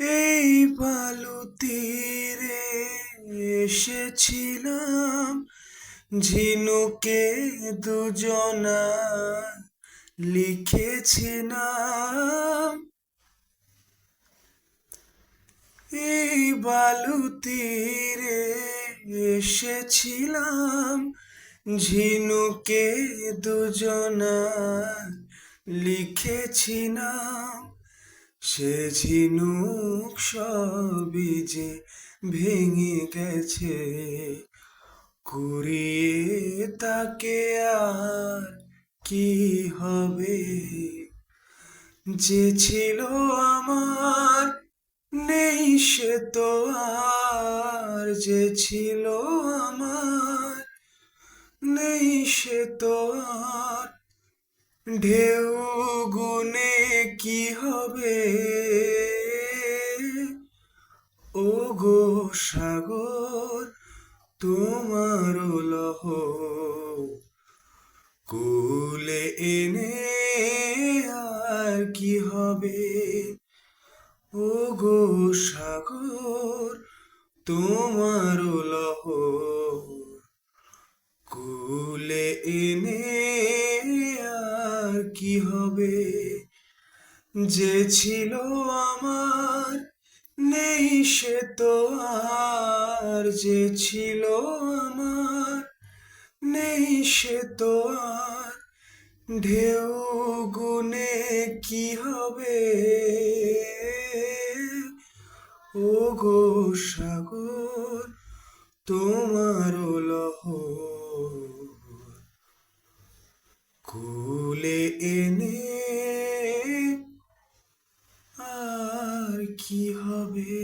এই বালু তীরে এসেছিলাম ঝিনুকে দুজনা লিখেছিলাম। এই বালু তীরে এসেছিলাম ঝিনুকে দুজনা লিখেছিলাম। সে ঝিনুক সবই যে ভেঙে গেছে, কুড়িয়ে তাকে আর কি হবে? যে ছিল আমার নেই সে তো আর, যে ছিল আমার নেই সে তো আর। ঢেউ গুনে কি হবে? ও গো সাগর, তোমার লহ। কুলে এনে আর কি হবে? ও গো সাগর, তোমার লহ। কুলে এনে কি হবে? যে ছিল আমার, নেই সে তো আর। যে ছিল আমার, নেই সে তো আর। ঢেউ গুনে কি হবে? ও গো সাগর, তোমার লহ এনে আর কি হবে?